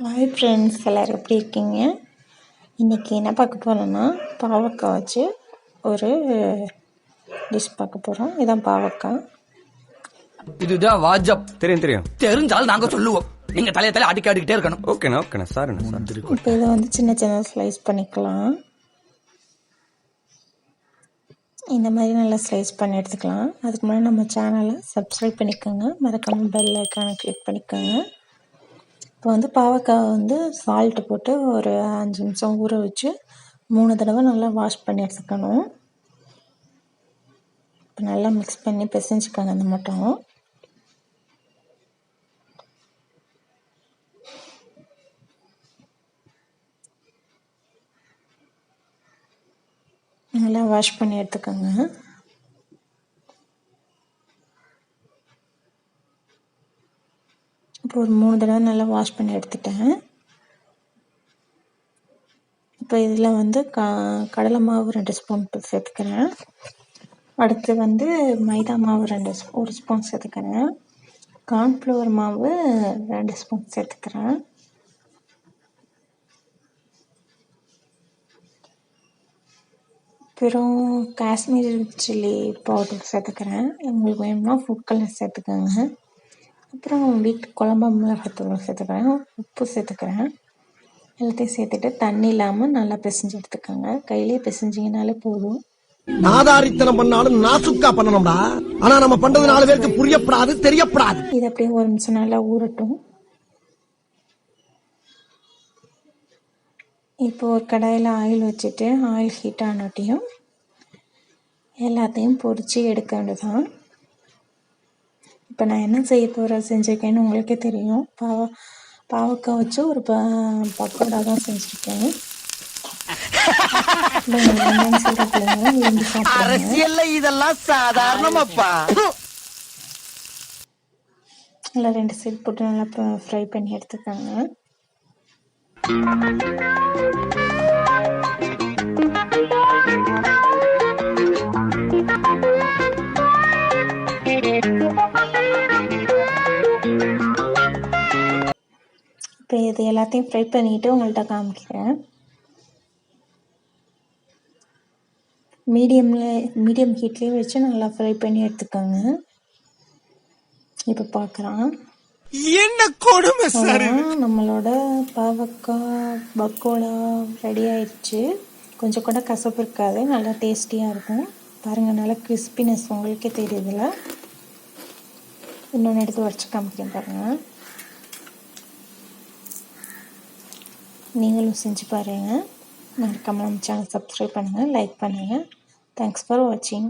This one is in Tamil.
ஹாய் ஃப்ரெண்ட்ஸ் எல்லோரும் எப்படி இருக்கீங்க? இன்றைக்கி என்ன பார்க்க போகிறோன்னா பாவக்காய் வச்சு ஒரு டிஷ் பார்க்க போகிறோம் இதான் பாவக்காய். இதுதான் வாஜப். தெரியும் தெரியும். தெரிஞ்சாலும் நாங்க சொல்லுவோம். நீங்க தலைய தலை அடிக்க அடிக்கிட்டே இருக்கணும். ஓகேண்ணா ஓகேண்ணா சாரிண்ணா சார் இப்போ இதை வந்து சின்ன சின்ன ஸ்லைஸ் பண்ணிக்கலாம். இந்த மாதிரி நல்லா ஸ்லைஸ் பண்ணி எடுத்துக்கலாம். அதுக்கு முன்னாடி நம்ம சேனலை சப்ஸ்கிரைப் பண்ணிக்கோங்க. மறக்காமல் பெல் ஐக்கானை கிளிக் பண்ணிக்கோங்க. இப்போ வந்து பாவக்காய் வந்து சால்ட்டு போட்டு ஒரு அஞ்சு நிமிஷம் ஊற வச்சு மூணு தடவை நல்லா வாஷ் பண்ணி எடுத்துக்கணும். இப்போ நல்லா மிக்ஸ் பண்ணி பிசைஞ்சுக்கோங்க அந்த மட்டும் நல்லா வாஷ் பண்ணி எடுத்துக்கோங்க. அப்புறம் ஒரு மூணு தடவை நல்லா வாஷ் பண்ணி எடுத்துட்டேன். இப்போ இதில் வந்து க கடலை மாவு ரெண்டு ஸ்பூன் சேர்த்துக்கிறேன். அடுத்து வந்து மைதா மாவு ரெண்டு ஸ்பூ ஒரு ஸ்பூன் சேர்த்துக்கிறேன். கார்ன்ஃப்ளவர் மாவு ரெண்டு ஸ்பூன் சேர்த்துக்கிறேன். அப்புறம் காஷ்மீர் சில்லி பவுடர் சேர்த்துக்கிறேன். உங்களுக்கு வேணும்னா ஃபுட் கலர் சேர்த்துக்கோங்க. அப்புறம் வீட்டு குழம்பு மிளகாத்தூள் சேர்த்துக்கிறேன். உப்பு சேர்த்துக்கிறேன். எல்லாத்தையும் சேர்த்துட்டு தண்ணி இல்லாமல் நல்லா பிசைஞ்சு எடுத்துக்கோங்க. கையிலே பிசைஞ்சிங்கனாலே போதும். நாதாரித்தனம் பண்ணாலும் நாசுக்கா பண்ணணும்டா. ஆனா நம்ம பண்றது நாலு பேருக்கு புரியப்படாது தெரியப்படாது. இது அப்படியே ஒரு நிமிஷம் நல்லா ஊறட்டும். இப்போ ஒரு கடாயில் ஆயில் வச்சுட்டு ஆயில் ஹீட் ஆனட்டியும் எல்லாத்தையும் பொரித்து எடுக்க வேண்டியதான் இப்போ நான் என்ன செய்ய போகிறேன் செஞ்சுருக்கேன்னு உங்களுக்கே தெரியும். பாவ பாவக்காய் வச்சு ஒரு ப பக்கோடா தான் செஞ்சுருக்கேன். அரசியல்ல இதெல்லாம் சாதாரணமாப்பா. நல்லா ரெண்டு சைடு போட்டு நல்லா ஃப்ரை பண்ணி எடுத்துக்கோங்க. இப்போ இது எல்லாத்தையும் ஃப்ரை பண்ணிட்டு உங்கள்கிட்ட காமிக்கிறேன். மீடியமில் மீடியம் ஹீட்லேயே வச்சு நல்லா ஃப்ரை பண்ணி எடுத்துக்கோங்க. இப்போ பார்க்குறான் என்ன கொடுமை அவ்வளோதான் நம்மளோட பாவக்காய் பக்கோடா ரெடி ஆயிடுச்சு. கொஞ்சம் கூட கசப்பு இருக்காது நல்லா டேஸ்டியாக இருக்கும். பாருங்கள் நல்லா கிறிஸ்பினஸ் உங்களுக்கே தெரியுதுல இன்னொன்று எடுத்து வச்சு காமிக்கிறேன் பாருங்கள் நீங்களும் செஞ்சு பாருங்கள் மறக்காமல் நம்ம சேனல் சப்ஸ்கிரைப் பண்ணுங்கள் லைக் பண்ணுங்கள் தேங்க்ஸ் ஃபார் வாட்சிங்